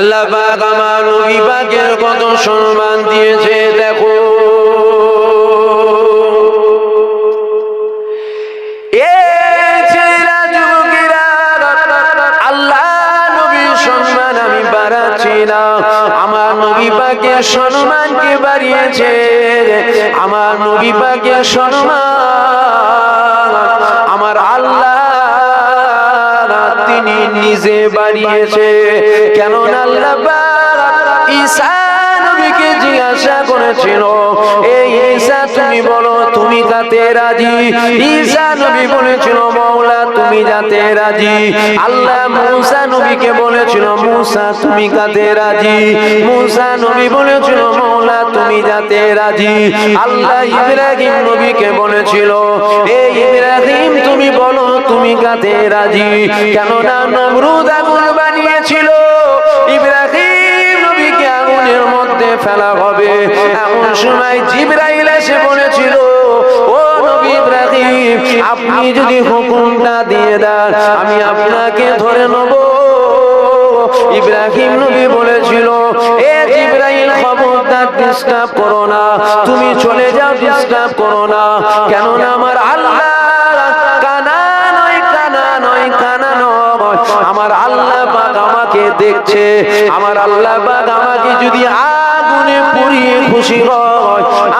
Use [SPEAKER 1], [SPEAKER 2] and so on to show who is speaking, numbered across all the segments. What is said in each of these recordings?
[SPEAKER 1] আল্লাহ পাক আমার পাকের কত সম্মান দিয়েছে, দেখো। আমার নবী পাকের সম্মানকে বাড়িয়েছে। আমার নবী পাকের সম্মান তিনি নিজে বাড়িয়েছে কেননা আল্লাহ ঈসা নবীকে জিজ্ঞাসা করেছিল এই ঈসা, তুমি বলো, তুমি কাতে রাজি? ঈসা নবী বলেছিল মৌলা তুমি যাতে রাজি? আল্লাহ মুসা নবীকে বলেছিল, মুসা, তুমি কাতে রাজি? মুসা নবী বলেছিল মৌলা তুমি যাতে রাজি? আল্লাহ ইব্রাহিম নবীকে বলেছিল এই ইব্রাহিম, তুমি বলো, তুমি কাতে রাজি? কেননা নমরুদ আগুন বানিয়েছিল। ফেলা হবে। এমন সময় জিব্রাইল এসে বলেছিল, ও নবী ইব্রাহিম, আপনি যদি হুকুমটা দিয়ে দেন, আমি আপনাকে ধরে নেব। ইব্রাহিম নবী বলেছিল, এ জিব্রাইল, খবরদার ডিস্টার্ব করো না। তুমি চলে যাও ডিস্টার্ব করো না। কেননা আমার আল্লাহ আমার আল্লাহ পাক আমাকে দেখছে। আমার আল্লাহ পাক আমাকে যদি আগুনে পুড়িয়ে খুশি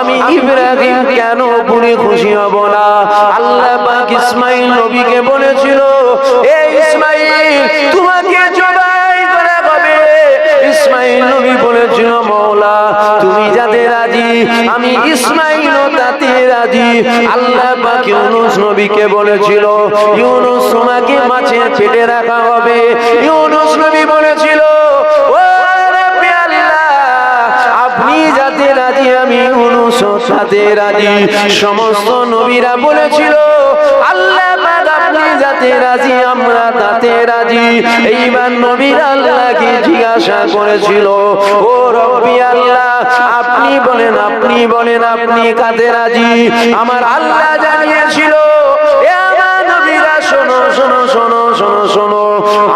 [SPEAKER 1] আমি ইব্রাহিম কেন খুশি হব না? আল্লাহ পাক ইসমাইল নবীকে বলেছিল, এ ইসমাইল, তোমাকে জবাই হবে। ইসমাইল নবী বলেছিল তুমি যাতে রাজি, আমি ইসমাইল তাতে রাজি। আল্লাহ পাক ইউনুস নবীকে বলেছিল, ইউনুস, তোমাকে মাছের পেটে রাখা হবে। ইউনুস নবী বলেছিল, ও সাথে রাজি। সমস্ত নবীরা বলেছিল, আল্লাহ আপনি যাতে রাজি, আমরা তাতে রাজি। এইবার নবীরা আল্লাহকে জিজ্ঞাসা করেছিল, ও আল্লাহ, আপনি বলেন আপনি বলেন, আপনি কাতে রাজি? আমার আল্লাহ জানিয়েছিল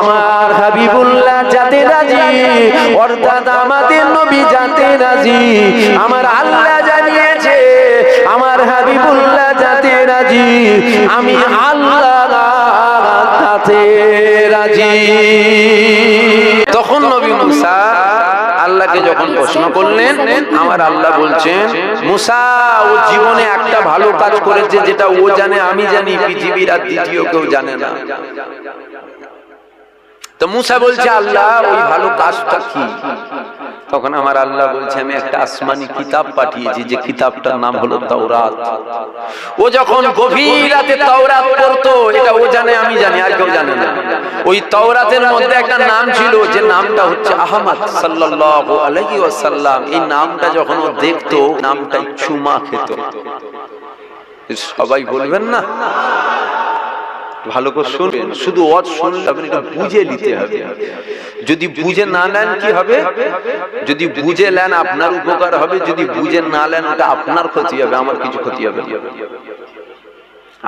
[SPEAKER 1] আমার হাবিবুল্লাহ যাতে রাজি, অর্থাৎ আমাদের নবী যাতে রাজি, আমার আল্লাহ আমার হাবিবুল্লাহ যাতে রাজি, আমি আল্লাহ রাজি। তখন নবী মুসা আল্লাহকে যখন প্রশ্ন করলেন, আমার আল্লাহ বলছেন, মুসা, ও জীবনে একটা ভালো কাজ করেছে যেটা ও জানে, আমি জানি, পৃথিবীর আর দ্বিতীয় কেউ জানে না। তো মুসা বলছে, আল্লাহ, ওই ভালো কাজটা কি? তখন আমার আল্লাহ বলছে, আমি একটা আসমানি কিতাব পাঠিয়েছি, যে কিতাবটার নাম হলো তাওরাত। ও যখন গভীর রাতে তাওরাত পড়তো, এটা ও জানে, আমি জানি আর কেউ জানে না। ওই তাওরাতের মধ্যে একটা নাম ছিল, যে নামটা হচ্ছে আহমদ সাল্লাল্লাহু আলাইহি ওয়াসাল্লাম। এই নামটা যখন ও দেখতো, নামটাই চুমা খেত। সবাই বলবেন না? ভালো করে শুনবেন শুধু ওয়াজ শুনলে আপনি এটা বুঝে নিতে হবে। যদি বুঝে না নেন কি হবে? যদি বুঝে নেন আপনার উপকার হবে যদি বুঝে না নেন ওটা আপনার ক্ষতি হবে আমার কিছু ক্ষতি হবে। না।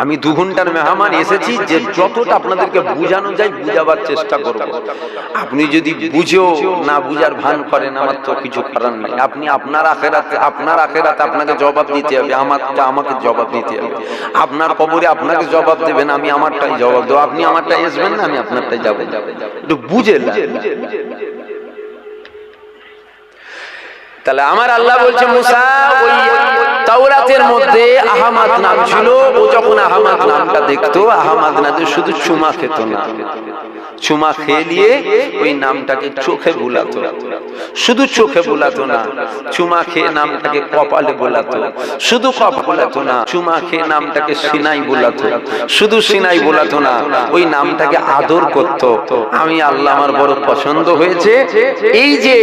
[SPEAKER 1] আমি দু ঘণ্টার মেহমান এসেছি যে যতটা আপনাদেরকে বুঝানো যায় বুঝাবার চেষ্টা করব। আপনি যদি বুঝেও না বুঝার ভান করেন, আমার তো কিছু করার নেই। আপনি আপনার আখেরাতে আপনার আখেরাতে আপনাকে জবাব দিতে হবে, আমারটা আমাকে জবাব দিতে হবে। আপনার কবরে আপনাকে জবাব দেবেন, আমি আমারটাই জবাব দেবো। আপনি আমারটা আসবেন না, আমি আপনারটাই যাব। একটু বুঝে তাহলে আমার আল্লাহ বলছে, মুসা, ওই তাওরাতের মধ্যে আহমাদ নাম ছিল, ও যখন আহমাদ নামটা দেখতো, আহমাদ না শুধু চুমা খেত না। চুমা খেয়ে নিয়ে ওই নামটাকে চোখে বুলাতো। শুধু চোখে বুলাতো না, চুমা খেয়ে নামটাকে কপালে বোলাতো। শুধু কপ বোলাতো না, চুমা খেয়ে নামটাকে সিনাই বোলাতো। শুধু সিনাই বোলাতো না, ওই নামটাকে আদর করত। আমি আল্লাহ আমার বড় পছন্দ হয়েছে। এই যে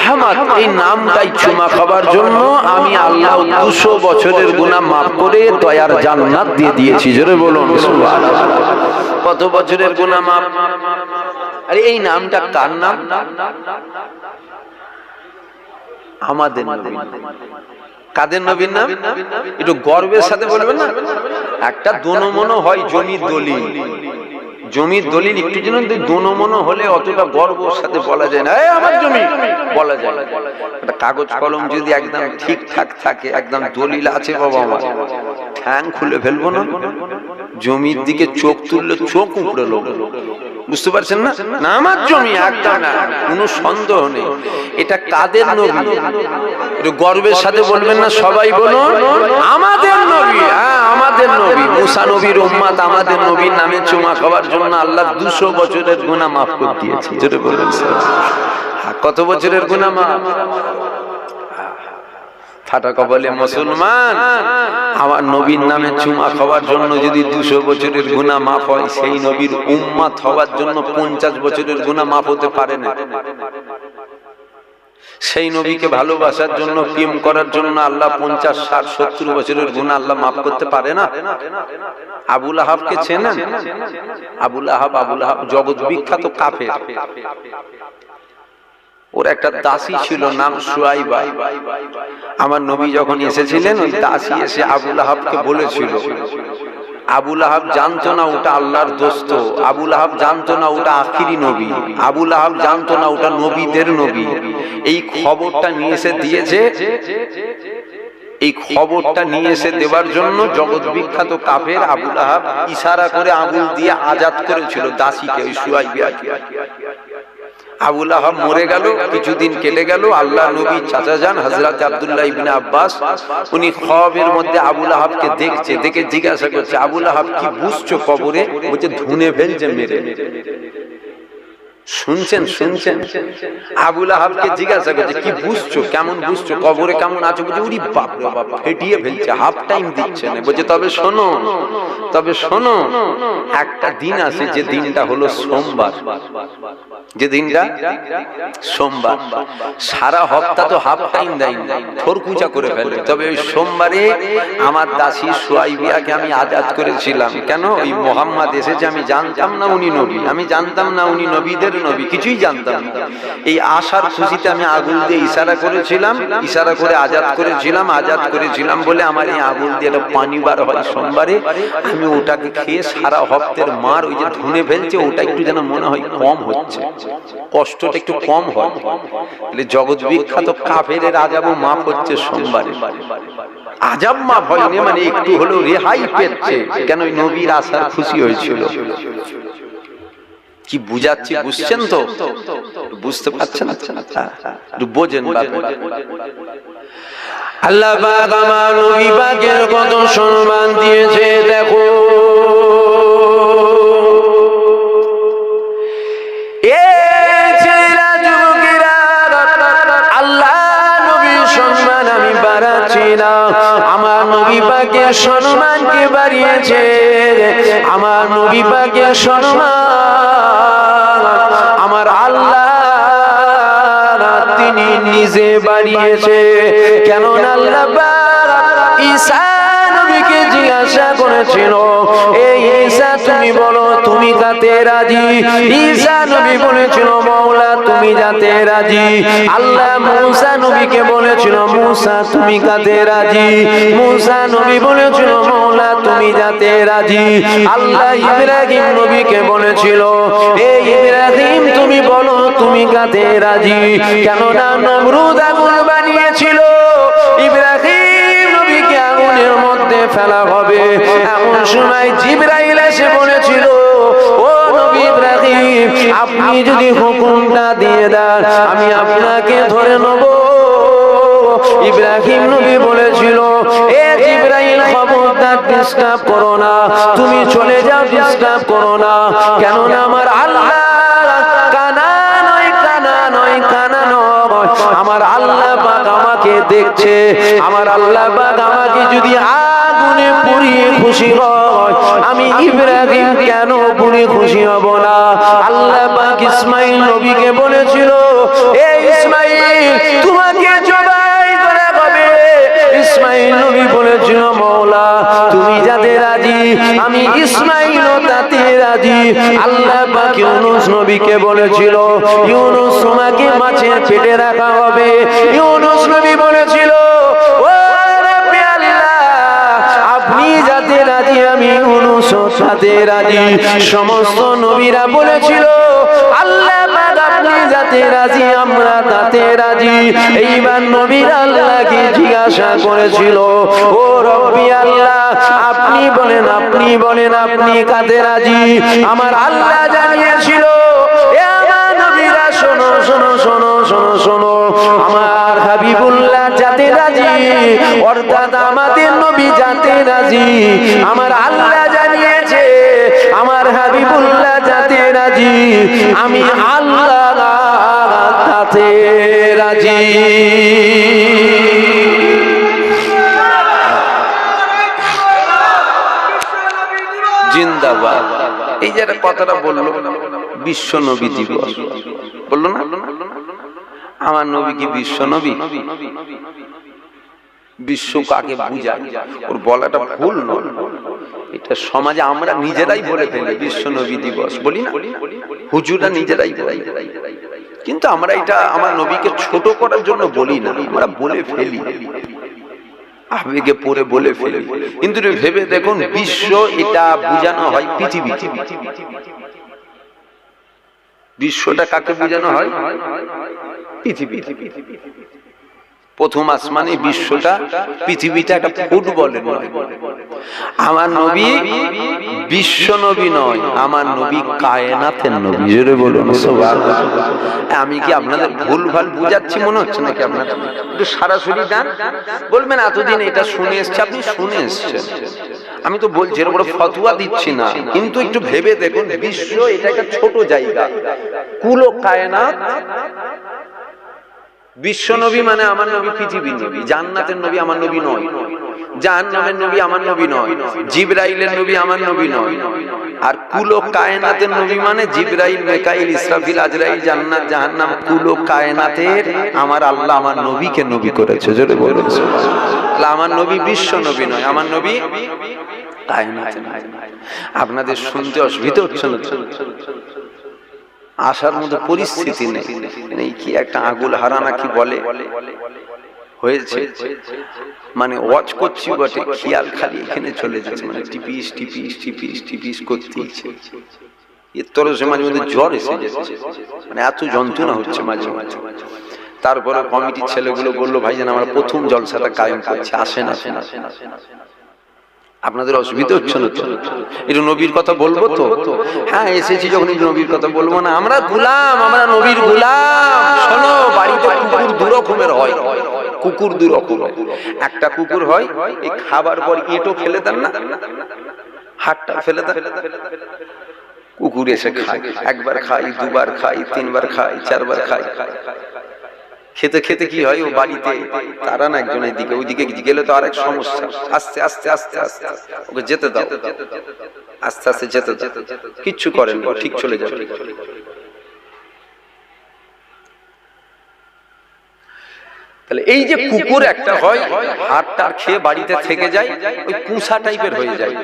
[SPEAKER 1] আহমদ, এই নামটাই চুমা খাবার জন্য আমি আল্লাহ দুশো বছরের গুণা মাফ করে দয়ার জান্নাত দিয়ে দিয়েছি। জোরে বলুন কত বছরের গুণা মাফ? আরে এই নামটা কার নাম? আমাদের কাদের নবীর নাম? একটু গর্বের সাথে বলবেন না? একটা দোনো মনো হয় জমি দলিল। জমির দলিল একটু যেন দোনো মনো হলে অতটা গর্বর সাথে বলা যায় না। "এই, আমার জমি। বলা যায়। কাগজ কলম যদি একদম ঠিকঠাক থাকে একদম দলিল আছে বাবা আমার। ঠ্যাং খুলে ফেলব না? জমির দিকে চোখ তুললে চোখ উপড়ে লোক। বুঝতে পারছেন না? আমার জমি একদম না কোনো সন্দেহ নেই। এটা কাদের নবী? গর্বের সাথে বলবেন না সবাই বলুন আমাদের নবী হ্যাঁ আমাদের নবী। মুসা নবীর উম্মাদ আমাদের নবীর নামে চুমা খাওয়ার জন্য আল্লাহ দুশো বছরের গুনাহ মাফ করে দিয়েছে। জোরে বলবেন হ্যাঁ, কত বছরের গুনাহ মাফ? ফাটা কবলে মুসলমান। আমার নবীর নামে চুমা খাওয়ার জন্য যদি দুশো বছরের গুণা মাফ হয়, সেই নবীর উম্মাত হওয়ার জন্য পঞ্চাশ বছরের গুণা মাফ হতে পারে না। সেই নবীকে ভালোবাসার জন্য, প্রেম করার জন্য আল্লাহ পঞ্চাশ, ষাট, সত্তর বছরের গুণা আল্লাহ মাফ করতে পারে না। আবুল আহাবকে চেনেন? আবুল আহাব আবুল আহাব জগৎ বিখ্যাত কাফের। ওর একটা দাসী ছিল নাম সুয়াইবা। আমার নবী যখন এসেছিলেন, ওই দাসী এসে আবুল আহাবকে বলেছিল আবুল আহাব জানতো না ওটা আল্লাহর দোস্ত আবুল আহাব জানতো না ওটা আখিরি নবী আবুল আহাব জানতো না ওটা নবীদের নবী। এই খবরটা নিয়ে এসে দিয়েছে। এই খবরটা নিয়ে এসে দেওয়ার জন্য জগৎ বিখ্যাত কাফের আবুল আহাব ইশারা করে আবুল দিয়ে আজাদ করেছিল দাসীকে, ওই সুয়াইবিয়াকে আবুল আহাব মরে গেল, কিছুদিন কেটে গেল। আল্লাহ নবী চাচা যান হজরত আবদুল্লাহ ইবিন আব্বাস, উনি খবের মধ্যে আবুল আহাবকে দেখছে, দেখে জিজ্ঞাসা করছে, আবুল আহাব, কি বুঝছ কবরে? বলছে, ধুনে ফেলছে মেরে। শুনছেন শুনছেন আবুল আহাবকে জিজ্ঞাসা করছে কি বুঝছ? কেমন বুঝছ? কবরে কেমন আছো? বলছে উরি বাপ রে বাপ। ফেটিয়ে ফেলছে হাফ টাইম দিচ্ছে না। বলছে তবে শোনো তবে শোনো একটা দিন আছে যে দিনটা হলো সোমবার। যে দিনটা? সোমবার। সারা হপ্তাহ তো হাফ টাইম দেয় না। থরকুচা করে ফেলে। তবে ওই সোমবারে আমার দাসী সোয়াইবিয়াকে আমি আজাদ করেছিলাম। কেন? ওই মোহাম্মদ এসেছে আমি জানতাম না উনি নবী। আমি জানতাম না উনি নবীদের নবী, কিছুই জানতাম এই আশার খুশিতে আমি আগুন দিয়ে ইশারা করেছিলাম, ইশারা করে আজাদ করেছিলাম আজাদ করেছিলাম বলে আমার এই আগুন দিয়ে পানি বার হয় সোমবারে আমি ওটাকে খেয়ে সারা হপ্তের মার ওই যে ধুনে ফেলছে, ওটা একটু যেন মনে হয় কম হচ্ছে। কষ্টটা একটু কম হয়। তাহলে জগৎ বিখ্যাত কাফের আজাবও মাপ হচ্ছে সোমবারে। আজাব মাপ হয়নি মানে একটু হলেও রেহাই পেচ্ছে কেন নবীর আশার খুশি হয়েছিল। কি বুঝাচ্ছি, বুঝছেন তো? বুঝতে পারছেন বোঝেন আল্লাহ আমার নবী পাকের কত সম্মান দিয়েছে, দেখো। সম্মানকে বাড়িয়েছে। আমার নবী পাকের সম্মান আমার আল্লাহ তিনি নিজে বাড়িয়েছে কেন আল্লাহ ঈশা নবীকে জিজ্ঞাসা করেছিল এই ঈসা, তুমি বলো, তুমি রাজি? ঈসা নবী বলেছিল মৌলা তুমি যাতে রাজি? আল্লাহ মুসা নবীকে বলেছিল তুমি কাতে রাজি? নবী বলেছিল মৌলা তুমি যাতে রাজি? আল্লাহ ইব্রাহিম নবীকে বলেছিল এই ইব্রাহিম, তুমি বলো, তুমি কাতে রাজি? কেননা নমরুদ আগুন ফেলা হবে। এমন সময় জিব্রাইল এসে বলেছিল, ও নবী ইব্রাহিম, আপনি যদি হুকুমটা দিয়ে দেন, আমি আপনাকে ধরে নেব। ইব্রাহিম নবী বলেছিল, এ জিব্রাইল, খবরদার ডিস্টার্ব করো না। তুমি চলে যাও ডিস্টার্ব করো না। কেননা আমার আল্লাহ আমার আল্লাহ পাক আমাকে দেখছে। আমার আল্লাহ পাক আমাকে যদি আগুনে পুড়িয়ে খুশি হয়। আমি ইব্রাহিম কেন পুড়িয়ে খুশি হব না? আল্লাহ পাক ইসমাইল নবীকে বলেছিল, এ ইসমাইল, তোমাকে জবাই করা হবে। ইসমাইল নবী বলেছিল, মৌলা, তুমি যাতে রাজি, আমি ইসমাইল তাতে রাজি। আল্লাহ পাক ইউনুস নবীকে বলেছিল, ইউনুস, তোমাকে রাখা হবে। ইউনুস নবী বলেছিল রাজি। সমস্ত নবীরা বলেছিল, আল্লাহ আপনি যাতে রাজি, আমরা তাতে রাজি। এইবার নবীর আল্লাহকে জিজ্ঞাসা করেছিল, ও রব্বি আল্লাহ, আপনি বলেন আপনি বলেন, আপনি কাতে রাজি? আমার আল্লাহ জানিয়েছিল শোনো শোনো শোনো শোনো শোনো, আমার হাবিবুল্লাহ যাতে রাজি, অর্থাৎ আমাদের নবী যাতে রাজি, আমার আল্লাহ আমার হাবিবুল্লাহ যাতে রাজি, আমি আল্লাহ রাজি। জিন্দাবাদ। এই যে একটা কথাটা বিশ্ব নবী আমার নবী কি বিশ্ব নবী? বিশ্ব কাকে বুঝায়? ওর বলাটা ভুল নয়। এটা সমাজে আমরা নিজেরাই বলে ফেলি, বিশ্ব নবী দিবস। বলি না? হুজুরা নিজেরাই বলে। কিন্তু আমরা এটা আমার নবীকে ছোট করার জন্য বলি না। আমরা বলে ফেলি। আবেগে পড়ে বলে ফেলি। কিন্তু ভেবে দেখুন, বিশ্ব এটা বোঝানো হয় পৃথিবী বিশ্বটা কাকে বোঝানো হয়? পৃথিবী প্রথম আসমানে বিশ্বটা পৃথিবীটা একটা ফুটবলের আমার নবী বিশ্ব নবী নয়, আমার নবী কায়নাতের নবী। জোরে বলুন। আমি কি আপনাদের ভুল ভালো বুঝাচ্ছি? মনে হচ্ছে নাকি আপনার একটু সরাসরি দেন। বলবেন, এতদিন এটা শুনে এসছে, আপনি শুনে এসছেন। আমি তো বলছি, এর উপরে ফতুয়া দিচ্ছি না। কিন্তু একটু ভেবে দেখুন, বিশ্ব এটা একটা ছোট জায়গা। কুলো ও কায়নাত বিশ্ব নবী মানে আমার নবী পৃথিবীর নবী জান্নাতের নবী আমার নবী নয়। জাহান্নামের নবী আমার নবী নয়। জিবরাইলের নবী আমার নবী নয়। আর কুলো কায়নাতের নবী মানে জিবরাইল, মেকাইল, ইসরাফিল, আজরাইল, জান্নাত, জাহান্নাম। কুলো কায়নাতের আমার আল্লাহ আমার নবীকে নবী করেছে। জোরে বলুন আমার নবী বিশ্ব নবী নয়, আমার নবী কায়নাতের। আপনাদের শুনতে অসুবিধা হচ্ছে না? আসার মতো পরিস্থিতি নেই। নেই কি একটা আগুল হারানা কি বলে? হয়েছে। মানে ওয়াচ করছি বটে, খেয়াল খালি এখানে চলে যাচ্ছে। মানে টিপিস টিপিস টিপিস টিপিস করতেইছে এর তরসে মাঝে মধ্যে জ্বর এসে যাচ্ছে মানে এত যন্ত্রণা হচ্ছে মাঝে মাঝে তারপরে কমিটির ছেলেগুলো বলল, ভাইজান, আমরা প্রথম জলসাটা কায়েম করছি, আসেন আসেন আসেন আসেন আপনাদের অসুবিধা হচ্ছে না তো? একটু নবীর কথা বলব তো? হ্যাঁ এসেছি যখন নবীর কথা বলব না। আমরা গুলাম, আমরা নবীর গুলাম। শোনো, বাড়িতে কুকুর দু রকমের হয়। কুকুর দু রকমের। একটা কুকুর হয়, এই খাবার পর এঁটো ফেলে দেন না? হাটটা ফেলে দেন। কুকুর এসে খায়। একবার খাই দুবার খাই তিনবার খাই চারবার খাই খেতে খেতে কি হয়? ও বাড়িতে তারা না একজন এদিকে ওইদিকে গেলে তো আরেক সমস্যা। আস্তে আস্তে আস্তে আস্তে ওকে যেতে দাও। আস্তে আস্তে যেতে দাও। কিচ্ছু করেন ঠিক চলে যাবে। তাহলে এই যে কুকুর একটা হয় হাড়টা খেয়ে বাড়িতে থেকে যায় ওই পুষা টাইপের হয়ে যায়।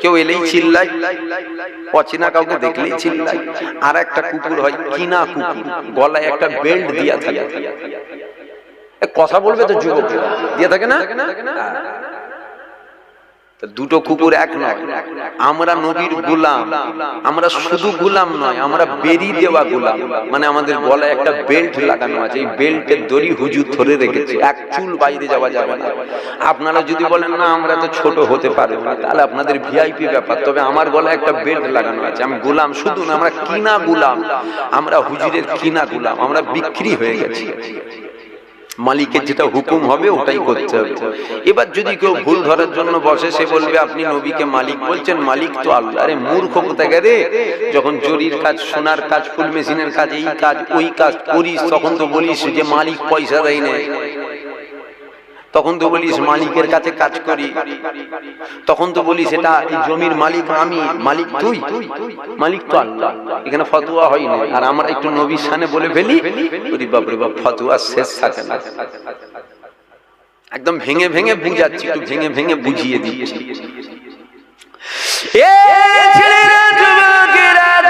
[SPEAKER 1] কেউ এলেই চিল্লায় অচেনা কাউকে দেখলেই চিল্লাই আর একটা কুকুর হয় কিনা কুকুর গলায় একটা বেল্ট দিয়া থাকে। কথা বলবে তো যুবক। দিয়ে থাকে না? দুটো কুকুর এক আমরা নবীর গুলাম। আমরা শুধু গুলাম নয়, আমরা বেরি দেওয়া গুলাম। মানে আমাদের গলায় একটা বেল্ট লাগানো আছে, এই বেল্টের দড়ি হুজুর ধরে রেখেছে। এক চুল বাইরে যাওয়া যাবে না। আপনারা যদি বলেন, না, আমরা তো ছোট হতে পারব না, তাহলে আপনাদের ভিআইপি ব্যাপার। তবে আমার গলায় একটা বেল্ট লাগানো আছে। আমি গুলাম শুধু না আমরা কিনা গুলাম। আমরা হুজুরের কিনা গুলাম। আমরা বিক্রি হয়ে গেছি। মালিকের যেটা হুকুম হবে ওটাই করতে হবে। এবার যদি কেউ ভুল ধরার জন্য বসে সে বলবে আপনি নবীকে মালিক বলছেন মালিক তো আল্লাহ। আরে মূর্খ কোথায় রে? যখন জরির কাজ সোনার কাজ ফুল মেশিনের কাজ এই কাজ ওই কাজ করিস তখন তো বলিস যে মালিক পয়সা দেয় না তখন তো বলিস মালিকের কাছে কাজ করি। তখন তো বলিস এটা জমির মালিক আমি, মালিক তুই? মালিক তো আল্লাহ। এখানে ফতুয়া হয় না আর আমরা একটু নবীর সামনে বলে ফেলি বাপরে বাপ ফতুয়া শেষ থাকে না। একদম ভেঙে ভেঙে বুঝাচ্ছি, একটু ভেঙে ভেঙে বুঝিয়ে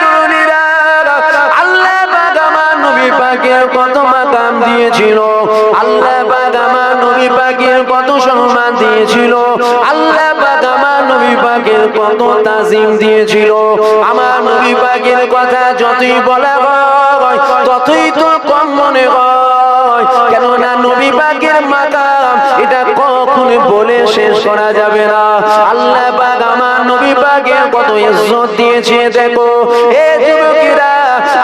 [SPEAKER 1] তরুণীরা আল্লাহ পাক নবী পাকের কত মাকাম দিয়েছিল। আল্লাহ পাক নবী পাকের কত সম্মান দিয়েছিল? আল্লাহ পাক আমার নবী পাকের কত তাজিম দিয়েছিল। আমার নবী পাকের কথা যতই বলা হয়, ততই তো কম মনে হয়। কেননা নবী পাকের মাকাম এটা কখন বলে শেষ করা যাবে না। আল্লাহ পাক আমার নবী পাকের কত ইজ্জত দিয়েছে, দেখো। এ যুবকেরা,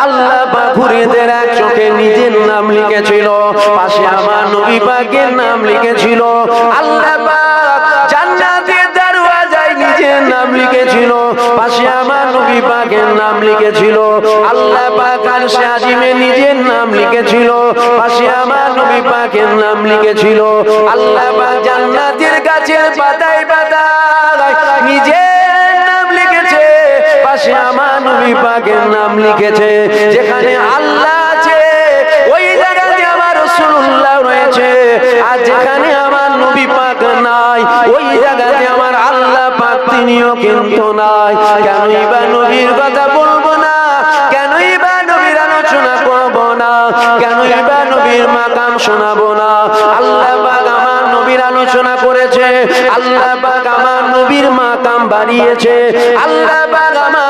[SPEAKER 1] আল্লাহ পাক এক চোখে নিজের নাম লিখেছিল, পাশে আমার নবী পাকের নাম লিখেছিল। আল্লাহ নাম লিখেছিল, পাশে আমার নবী পাকের নাম লিখেছিল। আল্লাহ নিজের নাম লিখেছিল, পাশে আমার নবী পাকের নাম লিখেছিল। আল্লাহ পাক জান্নাতের গাছের পাতায় পাতায় নিজের নবী পাকের নাম লিখেছে, যেখানে আল্লাহ আছে, ওই জায়গাতে আমার রাসূলুল্লাহ রয়েছে। আর যেখানে আমার নবী পাক নাই, ওই জায়গাতে আমার আল্লাহ পাক তিনিও কিন্তু নাই। কেনই বা নবীর কথা বলব না, কেনই বা নবীর আলোচনা করব না, কেনই বা নবীর মাকাম শোনাবো না। আল্লাহ পাক আমার নবীর আলোচনা করেছে, আল্লাহ পাক আমার নবীর মাকাম বাড়িয়েছে। আল্লাহ পাক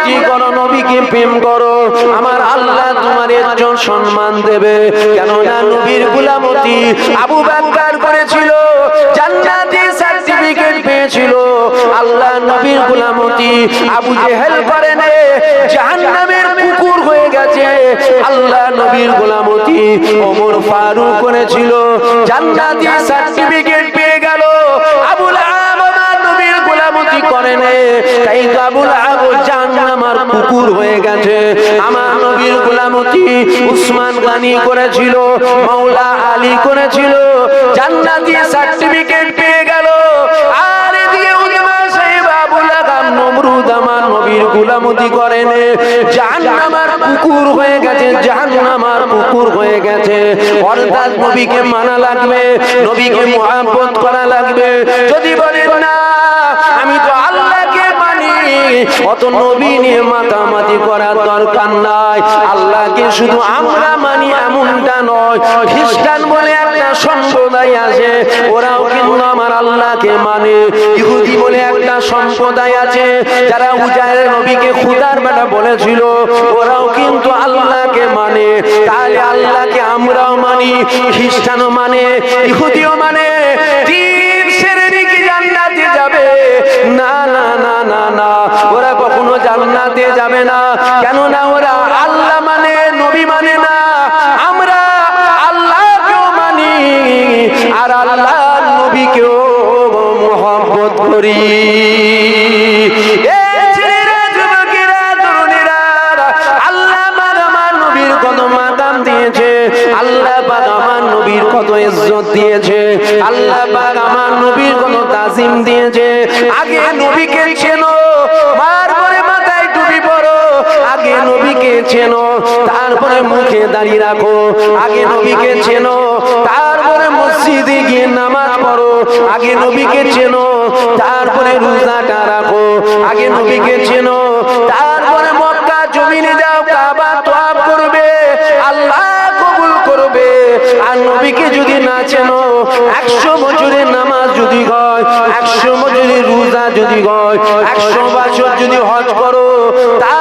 [SPEAKER 1] গুলামতি করো নবীকে প্রেম করো? আমার আল্লাহ তোমার একজন সম্মান দেবে। কেননা নবীর গুলামতি আবু বাক্কার করেছিল, জান্নাতি সার্টিফিকেট পেয়েছিল। আল্লাহ নবীর গুলামতি আবু জেহেল করে নে, জাহান্নামের কুকুর হয়ে গেছে। আল্লাহ নবীর গোলামতি ওমর ফারুক করেছিল, জান্নাতি সার্টিফিকেট পেয়ে গেল আবুল আব আমার নবীর করে নে তাই আবুল আব জাহান্নামার কুকুর হয়ে গেছে। আমার নবীর গোলামতি উসমান গানি করেছিল, মাওলা আলী করেছিল, জান্নাতি সার্টিফিকেট পেয়ে গেল। আর এদিকে উজমা সাহেব আবুল আগাম নমরুদ আমার নবীর গুলামতি করেন। জাহান্নামার কুকুর হয়ে গেছে, জাহান্নামার কুকুর হয়ে গেছে। অর্থাৎ নবীকে মানা লাগবে, নবীকে মহাব্বত করা লাগবে। যদি বলেন না, আমি তো অত নবী নিয়ে মাতামাতি করার দরকার নাই। আল্লাহকে শুধু আমরা মানি এমনটা নয়। খ্রিস্টান বলে একটা সম্প্রদায় আছে, ওরাও কিন্তু আমার আল্লাহকে মানে। ইহুদি বলে একটা সম্প্রদায় আছে, যারা উজায়ের নবীকে খুদার বেটা বলেছিল, ওরাও কিন্তু আল্লাহকে মানে। তাহলে আল্লাহকে আমরাও মানি, খ্রিস্টানও মানে ইহুদিও মানে জান্নাতে যাবে না। কেননা ওরা আল্লাহ মানে নবী মানে না। আমরা আল্লাহকেও মানি, আর আল্লাহ নবীকেও মোহাম্মত করি। আল্লাহ দিয়েছে। আল্লাহ আমার নবীর আল্লাহ কত তাজিম দিয়েছে। আগে নবীকে চেনো তারপরে মাথায় টুপি পরো আগে নবীকে চেনো তারপরে মুখে দাঁড়িয়ে রাখো। আগে নবীকে চেনো, তারপরে মসজিদে গিয়ে নামাজ পড়ো। আগে নবীকে চেনো, তারপরে রোজাটা রাখো। আগে নবীকে চেনো, তারপরে মক্কা জমিনে যাও, কাবা তোয়াব করবে, আল্লাহ কবুল করবে। আর নবীকে যদি না চেনো, একশো বছরের নামাজ যদি হয়, একশো বছরের রোজা যদি হয়, একশো বছর যদি হজ করো পাক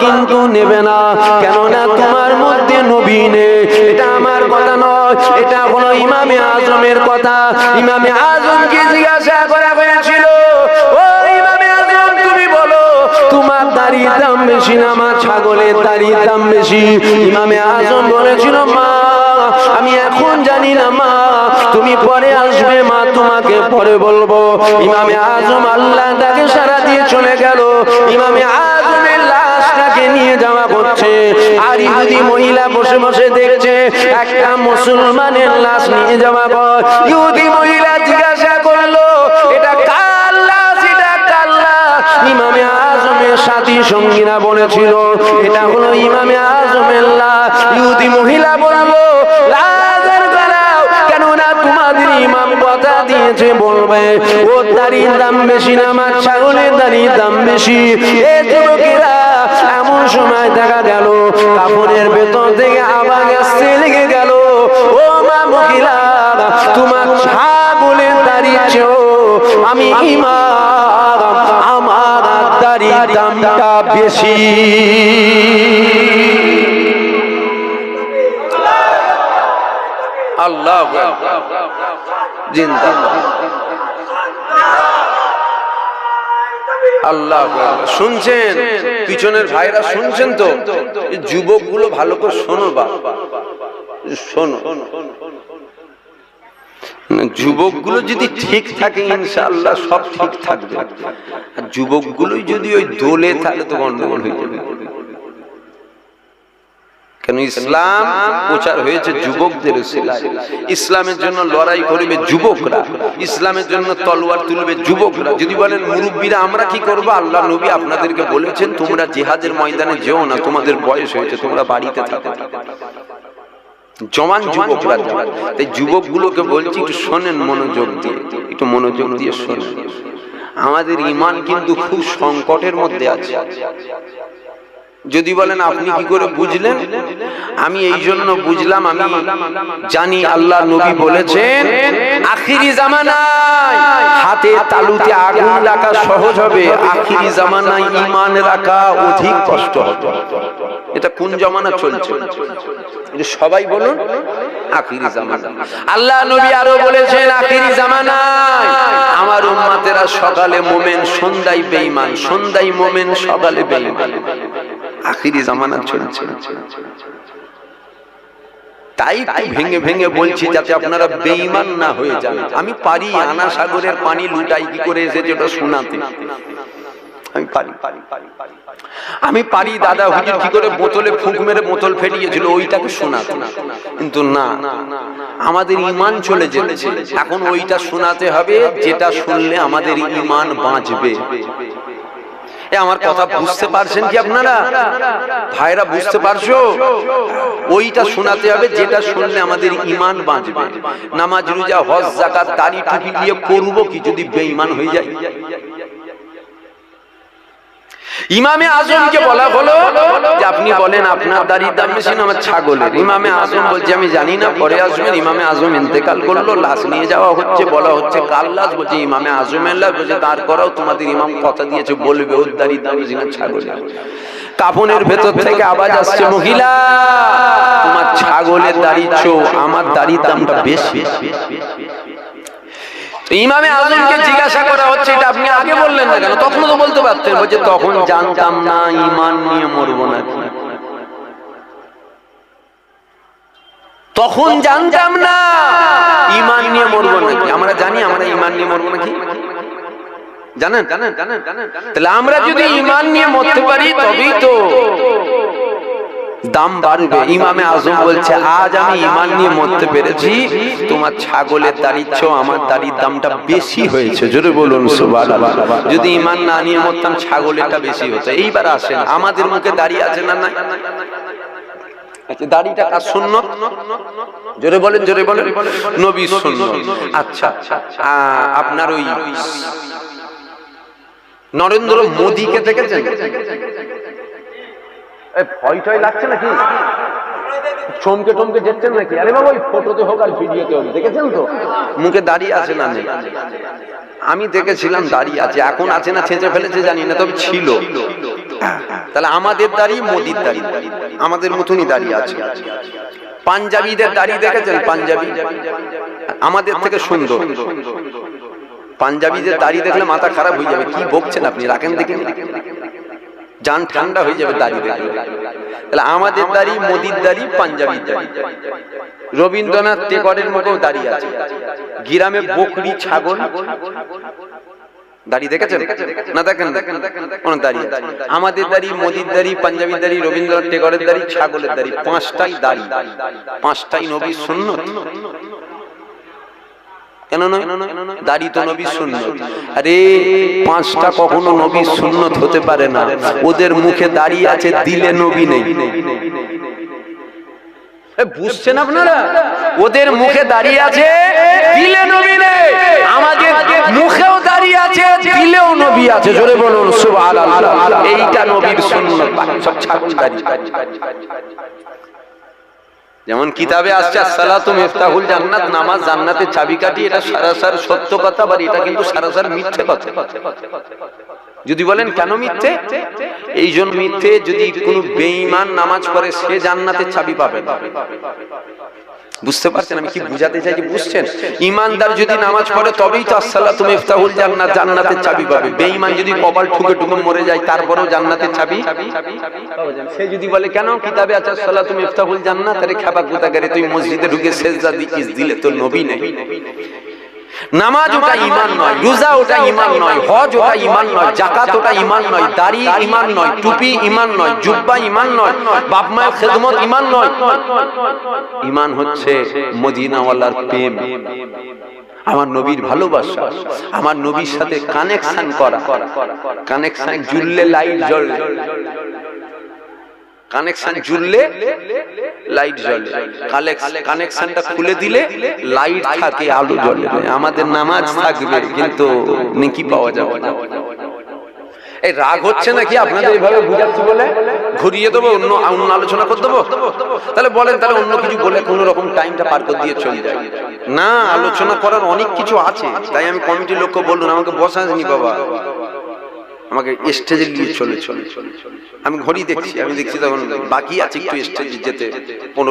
[SPEAKER 1] কিন্তু নেবে না। কেননা তোমার মধ্যে নবী নেই। এটা আমার কথা নয়। এটা হলো ইমামে আজমের কথা। ইমামে আজমকে জিজ্ঞাসা করা হয়েছিল আজম তোমার দাম বেশি না ছাগলের দাম আজম বলেছিল, মা, আমি এখন জানি না মা। তুমি পরে মা, তোমাকে পরে বলব। ইমামে আজম আল্লাহ তাকে সারা দিয়ে চলে গেল। ইমামে আজমের লাশটাকে নিয়ে যাওয়া করছে আর ইহুদি মহিলা বসে বসে দেখছে, একটা মুসলমানের লাশ নিয়ে যাওয়া পর ইহুদি মহিলা জিজ্ঞাসা করল, এটা কার লাশ? এটা কার লাশ? ইমামে আজমের সাথী সঙ্গীরা বলেছিল, এটা হলো ইমামে আজমেল্লাহ ইহুদি মহিলা দিয়েছে বলবে। ও দাম বেশি না, আমার ছাগলের দাড়ির দাম বেশি। এ যুবকেরা সময় দেখা গেল, কাপড়ের ভেতর থেকে আবার আসতে লেগে গেল। ও মা মহিলা, তোমার ছাগলের দাঁড়িয়েছো, আমি ইমাম আমার দাড়ির দামটা বেশি। আল্লাহ জিন্দা। শুনছেন? পিছনের ভাইরা শুনছেন তো? যুবক যুবকগুলো ভালো করে শোনো বা। শোনো। যুবকগুলো যদি ঠিক থাকে, ইনশাআল্লাহ সব ঠিক থাকবে। যুবক গুলোই যদি ওই দোলে থাকে, তো গন্ডগোল হয়ে যাবে। কেন ইসলাম প্রচার হয়েছে যুবকদের ইসলামের জন্য লড়াই করবে যুবকরা। ইসলামের জন্য তলোয়ার তুলবে যুবকরা। যদি বলেন, মুরব্বীরা, আমরা কি করব? আল্লাহ নবী আপনাদেরকে বলেছেন, তোমরা জিহাদের ময়দানে যেও না, তোমাদের বয়স হয়েছে, তোমরা বাড়িতে থাকো। জমান যুবকরা। তাই যুবকগুলোকে বলছি, একটু শোনেন মনোযোগ দিয়ে, একটু মনোযোগ দিয়ে শোনেন। আমাদের ইমান কিন্তু খুব সংকটের মধ্যে আছে। যদি বলেন, আপনি কি করে বুঝলেন? আমি এই জন্য বুঝলাম, আমি জানি আল্লাহ নবী বলেছেন, আখিরি জামানায় হাতে তালুতে আগুন রাখা সহজ হবে, আখিরি জামানায় ইমান রাখা অধিক কষ্ট হবে। এটা কোন জামানা চলছে? সবাই বলুন, আখিরি জামানা। আল্লাহ নবী আরও বলেছেন, আখিরি জামানায় আমার উম্মাতেরা সকালে মোমেন, সন্ধ্যায় বেঈমান, সন্ধ্যায় মোমেন, সকালে বেঈমান। আখিরি জামানা চলছে তাই একটু ভেঙে ভেঙে বলছি যাতে আপনারা বেঈমান না হয়ে যান। আমি পারি আনা সাগরের পানি লুটাই, কি করে এসেছে ওটা শোনাতে? আমি পারি। আমি পারি দাদা হুজুর কি করে বোতলে ফুঁক মেরে বোতল ফেটিয়েছিল, ওইটাকে শোনাতে। কিন্তু না, আমাদের ইমান চলে যেতেছে। এখন ওইটা শোনাতে হবে, যেটা শুনলে আমাদের ইমান বাঁচবে। আমার কথা বুঝতে পারছেন কি আপনারা? ভাইরা বুঝতে পারছ? ওইটা শোনাতে হবে, যেটা শুনলে আমাদের ইমান বাঁচবে। নামাজ, রোজা, হজ জাকাত দাড়ি, টুপি দিয়ে করব কি? যদি বেঈমান হয়ে যায় ইমামে আজমকে বলা হলো যে আপনি বলেন আপনার দাড়ির দাম বেশি না আমার ছাগলের। ইমামে আজম বলছে আমি জানি না পরে আসবেন। ইমামে আজম ইন্তেকাল করল লাশ নিয়ে যাওয়া হচ্ছে বলা হচ্ছে কাল লাশ? বলছে ইমামে আজমের লাশ। বলছে তার করাও তোমাদের ইমাম কথা দিয়েছে বলবে ওর দাড়ির দাম বেশি না ছাগলের। কাপনের ভেতর থেকে আওয়াজ আসছে মহিলা তোমার ছাগলের দাড়ি চো আমার দাড়ির দামটা বেশি। তো ইমামে আজমকে জিজ্ঞাসা করা হচ্ছে এটা আপনি আগে বললেন না কেন? তখন তো বলতে পারতেন বলছে তখন জানতাম না ইমান নিয়ে মরবো নাকি। তখন জানতাম না ইমান নিয়ে মরবো নাকি। আমরা জানি আমরা ইমান নিয়ে মরবো নাকি। জানেন? জানেন জানেন জানেন তাহলে আমরা যদি ইমান নিয়ে মরতে পারি তবেই তো দাম বাড়বে। ইমামে আজম বলছে আজ আমি ইমান নিয়ে মরতে পেরেছি। তোমার ছাগলের দাড়ির চেয়েও আমার দাড়ির দামটা বেশি হয়েছে। জোরে বলুন সুবহানাল্লাহ। যদি ইমান না নিয়ে মরতাম ছাগলেরটা বেশি হতো। এইবার আসেন আমাদের মুখে দাঁড়িয়ে আছে না না আচ্ছা দাড়িটা কার সুন্নত? জোরে বলেন জোরে বলেন। নবী সুন্নত। আচ্ছা আ, আপনার ওই নরেন্দ্র মোদীকে দেখেছেন? ভয় টয় লাগছে নাকি? চমকে টমকে নাকি? আরে বাবা, ওই ফটোতে হোক আর ভিডিওতে হোক, দেখেছেন তো? মুখে দাঁড়িয়ে আছে না আমি দেখেছিলাম দাঁড়িয়ে আছে, এখন আছে না, ছেঁচে ফেলেছে জানি না, তবে ছিল। তাহলে আমাদের দাড়ি, মোদির দাড়ি? আমাদের মতনই দাঁড়িয়ে আছে। পাঞ্জাবিদের দাড়ি দেখেছেন? পাঞ্জাবি। আমাদের থেকে সুন্দর। পাঞ্জাবিদের দাড়ি দেখলে মাথা খারাপ হয়ে যাবে। কি বকছেন আপনি? রাখেন দেখে। যান ঠান্ডা হয়ে যাবে দাড়ি তাহলে আমাদের দাড়ি, মোদির দাড়ি, পাঞ্জাবির দাড়ি। রবীন্দ্রনাথ টেগরের মুখেও দাঁড়িয়ে আছে। গিরামে বকরি, ছাগল। দাড়ি দেখেছেন? না দেখেন কোন দাড়ি আমাদের দাড়ি, মোদির দাড়ি পাঞ্জাবি দাড়ি, রবীন্দ্রনাথ টেগরের দাড়ি, ছাগলের দাড়ি, পাঁচটাই দাড়ি। পাঁচটাই নবী সুন্নত। কেন নয় দাড়ি তো নবীর সুন্নত। আরে, পাঁচটা কখনো নবীর সুন্নত হতে পারে না। ওদের মুখে দাড়ি আছে, দিলে নবী নেই। বুঝছেন আপনারা? ওদের মুখে দাঁড়িয়ে আছে, দিলে নবী নেই। আমাদের মুখেও দাঁড়িয়ে আছে, দিলেও নবী আছে। জোরে বলুন, সুবহানাল্লাহ। এইটা নবীর সুন্নত। সব ছাগল দাঁড়িয়ে যেমন কিতাবে আসছে সালাতুম ইফতাহুল জান্নাত, নামাজ জান্নাতের চাবিকাঠি এটা সারাসার সত্য কথা বা এটা কিন্তু সারাসার মিথ্যে কথা। যদি বলেন, কেন মিথ্যে? এই জন্য মিথ্যে, যদি কোনো বেঈমান নামাজ পড়ে, সে জান্নাতের চাবি পাবে বুঝতে পারছেন? আমি কি বুঝাতে চাই যে বুঝছেন? ইমানদার যদি নামাজ পড়ে তবেই তো আসসালাহ তুমি ইফতাহুল জান্নাত জান্নাতের চাবি পাবে। বেঈমান যদি কপাল ঠুকে ঠুকে মরে যায় তারপরেও জান্নাতের চাবি? সে যদি বলে কেন কিতাবে আছে আসসালাহ তুমি ইফতাহুল জান্নাত? আরে খাবার গুতাগারে তুই মসজিদে ঢুকে সেজদা দিছিস দিলে তো নবী নেই। নামাজ ওটা ইমান নয় রোজা ওটা ইমান নয় হজ ওটা ইমান নয় জাকাত ওটা ইমান নয় দাড়ি ইমান নয় টুপি ইমান নয় জুব্বা ইমান নয় বাপ মায়ের খেদমত ইমান নয় ইমান হচ্ছে মদিনাওয়ালার প্রেম আমার নবীর ভালোবাসা আমার নবীর সাথে কানেকশন করা কানেকশন জুড়লে লাইট জ্বলে কানেকশন জুড়লে লাইট জ্বলে। কানেকশনটা খুলে দিলে লাইট থাকে আলো জ্বলে। আমাদের নামাজ থাকবে কিন্তু নেকি পাওয়া যাবে না। এই রাগ হচ্ছে নাকি আপনাদের এইভাবে বুঝাচ্ছি বলে? ঘুরিয়ে দেবো অন্য অন্য আলোচনা করে দেবো? তাহলে বলেন তাহলে অন্য কিছু বলে কোনো রকম টাইমটা পার করে দিয়ে চলে যায়। না আলোচনা করার অনেক কিছু আছে। তাই আমি কমিটির লোককে বললুন আমাকে বসাসনি বাবা। আমাকে স্টেজে নিয়ে চলে চলে আমি ঘড়ি দেখছি, আমি দেখছি তখন বাকি আছে একটু স্টেজে যেতে।